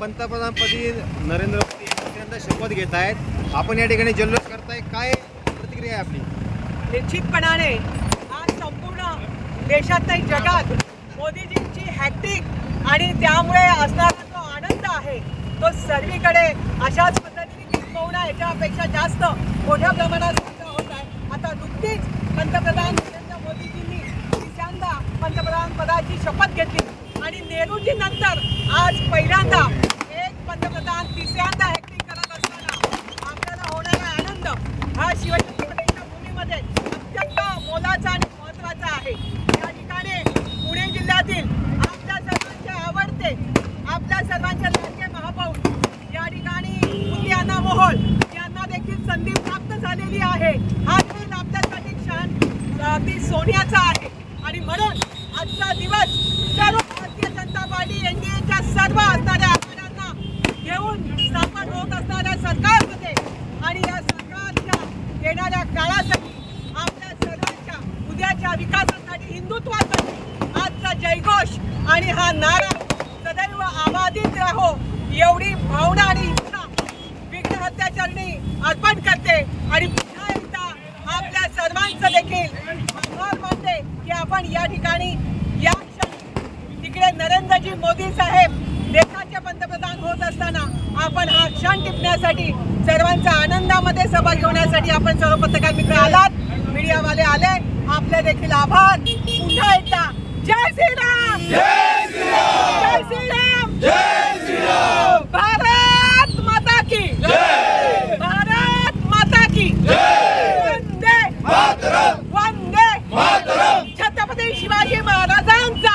पंतप्रधानपदी नरेंद्र मोदी दुसऱ्यांदा शपथ घेत आहेत. आपण या ठिकाणी जल्लोष करताय. काय प्रतिक्रिया आहे आपली? निश्चितपणाने आज संपूर्ण देशात नाही जगात मोदीजींची हॅक्टिक आणि त्यामुळे असणारा जो आनंद आहे तो सर्वीकडे अशाच पद्धतीने किंबहुना याच्यापेक्षा जास्त मोठ्या प्रमाणात होत आहे. आता नुकतीच पंतप्रधान नरेंद्र मोदीजींनी तिसऱ्यांदा पंतप्रधान पदाची शपथ घेतली आणि नेहरूजी नंतर आज पहिल्यांदा एक पंतप्रधान तिसऱ्यांदा हॅक्टिंग करत असताना आपल्याला होणारा आनंद हा शिवछत्रपतींच्या भूमीमध्ये अत्यंत मोलाचा आणि महत्त्वाचा आहे या ठिकाणी पुणे जिल्ह्यातील आपल्या सर्वांचे आवडते आपल्या सर्वांचे लाडके महापौर या ठिकाणी यांना मोहोळ यांना देखील संधी प्राप्त झालेली आहे. हा खेळ आपल्यासाठी क्षण अगदी सोन्याचा आहे. आणि म्हणून आजचा दिवस सर्व भारतीय जनता पार्टी एनडीएच्या सर्व असणाऱ्या आमदारांना घेऊन स्थापन होत असणाऱ्या सरकारमध्ये आणि या सरकारच्या येणाऱ्या काळासाठी आपल्या सर्वांच्या उद्याच्या विकासासाठी हिंदुत्वासाठी आजचा जयघोष आणि हा नारा सदैव आबादित राहो एवढी भावना आणि इच्छा अर्पण करते. आणि पुन्हा एकदा आपल्या सर्वांचं देखील आभार मानते की आपण या ठिकाणी या क्षणी तिकडे नरेंद्रजी मोदी साहेब देशाचे पंतप्रधान होत असताना आपण हा क्षण टिपण्यासाठी सर्वांचा आनंदामध्ये सहभाग घेण्यासाठी आपण सर्व पत्रकार मित्र आलात. मीडियावाले आले. आपले देखील आभार. पुन्हा एकदा. जय श्रीराम जय श्रीराम जय श्रीराम भारत माता की भारत माता की वंदे वंदे छत्रपती शिवाजी महाराजांचा